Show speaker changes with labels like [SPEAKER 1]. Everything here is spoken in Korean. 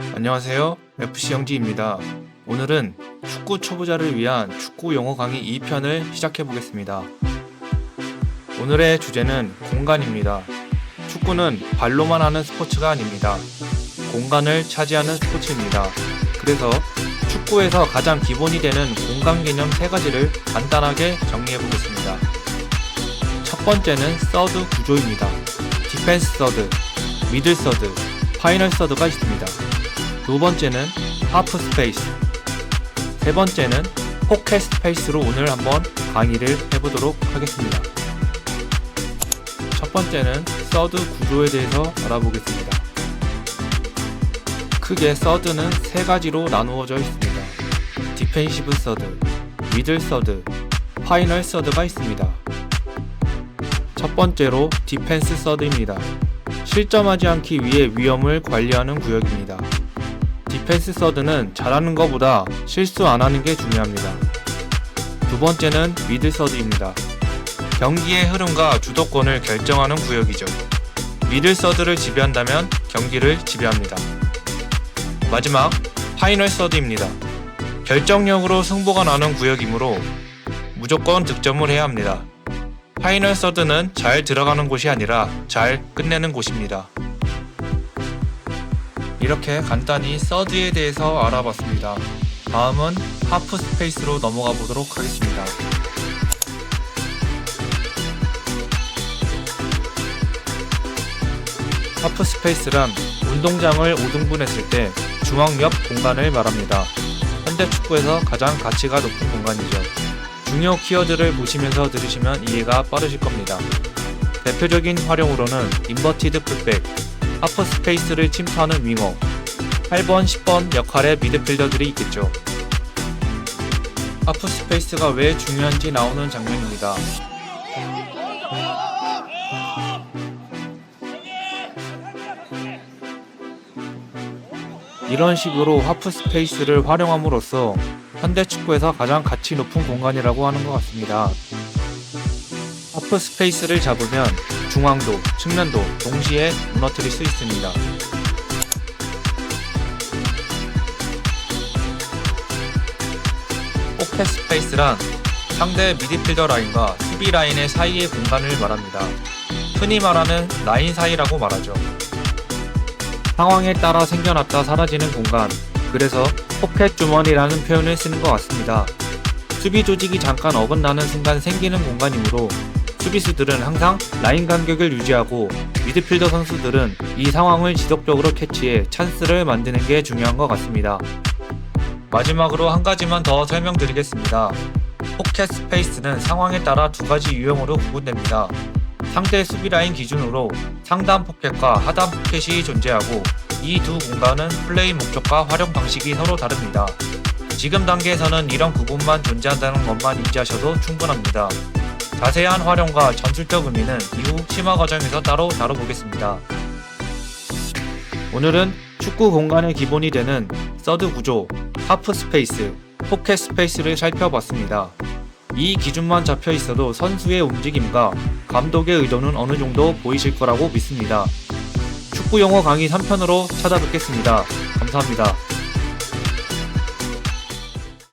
[SPEAKER 1] 안녕하세요. FC 영지입니다. 오늘은 축구 초보자를 위한 축구 용어 강의 2편을 시작해 보겠습니다. 오늘의 주제는 공간입니다. 축구는 발로만 하는 스포츠가 아닙니다. 공간을 차지하는 스포츠입니다. 그래서 축구에서 가장 기본이 되는 공간 개념 세 가지를 간단하게 정리해 보겠습니다. 첫 번째는 서드 구조입니다. 디펜스 서드, 미들 서드, 파이널 서드가 있습니다. 두 번째는 하프 스페이스. 세 번째는 포켓 스페이스로 오늘 한번 강의를 해보도록 하겠습니다. 첫 번째는 서드 구조에 대해서 알아보겠습니다. 크게 서드는 세 가지로 나누어져 있습니다. 디펜시브 서드, 미들 서드, 파이널 서드가 있습니다. 첫 번째로 디펜스 서드입니다. 실점하지 않기 위해 위험을 관리하는 구역입니다. 디펜스 서드는 잘하는 것보다 실수 안 하는 게 중요합니다. 두 번째는 미드 서드입니다. 경기의 흐름과 주도권을 결정하는 구역이죠. 미들 서드를 지배한다면 경기를 지배합니다. 마지막 파이널 서드입니다. 결정력으로 승부가 나는 구역이므로 무조건 득점을 해야 합니다. 파이널 서드는 잘 들어가는 곳이 아니라 잘 끝내는 곳입니다. 이렇게 간단히 서드에 대해서 알아봤습니다. 다음은 하프 스페이스로 넘어가 보도록 하겠습니다. 하프 스페이스란 운동장을 5등분했을 때 중앙 옆 공간을 말합니다. 현대 축구에서 가장 가치가 높은 공간이죠. 중요 키워드를 보시면서 들으시면 이해가 빠르실 겁니다. 대표적인 활용으로는 인버티드 풀백, 하프 스페이스를 침투하는 윙어, 8번, 10번 역할의 미드필더들이 있겠죠. 하프 스페이스가 왜 중요한지 나오는 장면입니다. 이런 식으로 하프 스페이스를 활용함으로써 현대 축구에서 가장 가치 높은 공간이라고 하는 것 같습니다. 하프 스페이스를 잡으면 중앙도, 측면도 동시에 무너뜨릴 수 있습니다. 포켓 스페이스란 상대 미드필더 라인과 수비 라인의 사이의 공간을 말합니다. 흔히 말하는 라인 사이라고 말하죠. 상황에 따라 생겨났다 사라지는 공간, 그래서 포켓 주머니라는 표현을 쓰는 것 같습니다. 수비 조직이 잠깐 어긋나는 순간 생기는 공간이므로 수비수들은 항상 라인 간격을 유지하고 미드필더 선수들은 이 상황을 지속적으로 캐치해 찬스를 만드는 게 중요한 것 같습니다. 마지막으로 한 가지만 더 설명드리겠습니다. 포켓 스페이스는 상황에 따라 두 가지 유형으로 구분됩니다. 상대 수비 라인 기준으로 상단 포켓과 하단 포켓이 존재하고 이 두 공간은 플레이 목적과 활용 방식이 서로 다릅니다. 지금 단계에서는 이런 구분만 존재한다는 것만 인지하셔도 충분합니다. 자세한 활용과 전술적 의미는 이후 심화 과정에서 따로 다뤄보겠습니다. 오늘은 축구 공간의 기본이 되는 서드 구조, 하프 스페이스, 포켓 스페이스를 살펴봤습니다. 이 기준만 잡혀 있어도 선수의 움직임과 감독의 의도는 어느 정도 보이실 거라고 믿습니다. 축구 용어 강의 3편으로 찾아뵙겠습니다. 감사합니다.